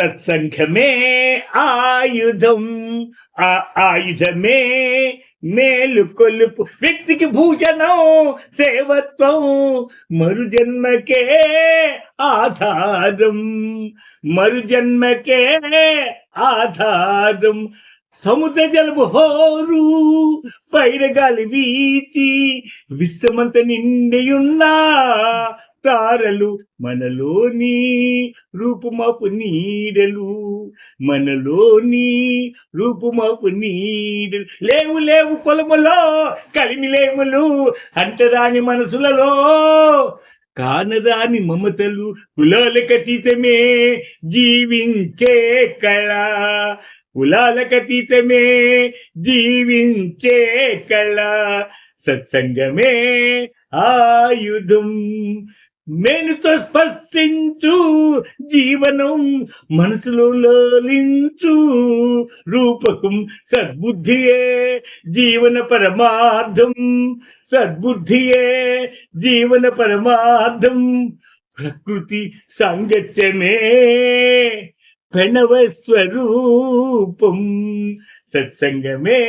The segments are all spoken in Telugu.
సత్సంగమే ఆయుధం ఆ ఆయుధమే మేలు కొలుపు. వ్యక్తికి భూషణం సేవత్వం మరుజన్మకే ఆధారం. మరుజన్మకే ఆధారం. సముద్ర జలము హోరు పైరగాలి వీచి విశ్వమంత నిండియున్నా తారలు మనలోని రూపుమాపు నీడలు మనలోని రూపుమాపు నీడలు. లేవు లేవు కొలములో కలిమిలేములు అంటరాని మనసులలో కానరాని మమతలు కులాలకతీతమే జీవించే కళ. కులాలకతీతమే జీవించే కళ. సత్సంగమే ఆయుధం మెనుతో స్పర్శించు జీవనం మనసులో లాలించు. రూపకం సద్బుద్ధియే జీవన పరమార్థం. సద్బుద్ధియే జీవన పరమార్థం. ప్రకృతి సాంగత్యమే ప్రణవ స్వరూపం. సత్సంగమే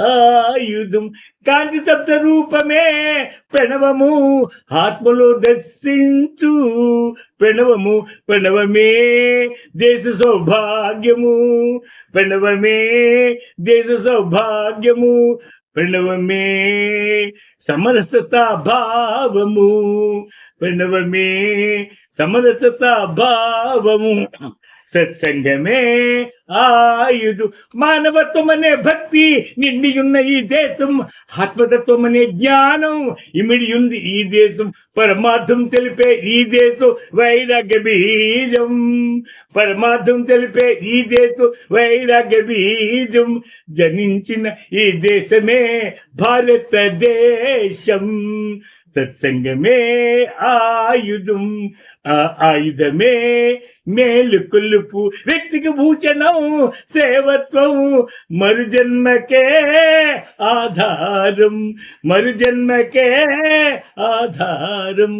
ఆయుధం. కాంతి శబ్ద రూపమే ప్రణవము ఆత్మలో దర్శించు ప్రణవము. ప్రణవమే దేశ సౌభాగ్యము. ప్రణవమే దేశ సౌభాగ్యము. ప్రణవమే సమరసత భావము ప్రణవమే సమరసత భావము సత్సంగమే ఆయుధు మానవత్వమనే భక్తి నిండియున్న ఈ దేశం. ఆత్మతత్వం అనే జ్ఞానం ఇమిడి ఉంది ఈ దేశం. పరమార్థం తెలిపే ఈ దేశం వైరాగ్య బీజం. పరమార్థం తెలిపే ఈ దేశం వైరాగ్య బీజం. జనించిన ఈ దేశమే భారతదేశం. సత్సంగమే ఆయుధం ఆ ఆయుధమే మేలు కొలుపు వ్యక్తికి భూషణం సేవత్వం మరుజన్మకే ఆధారం మరుజన్మకే ఆధారం.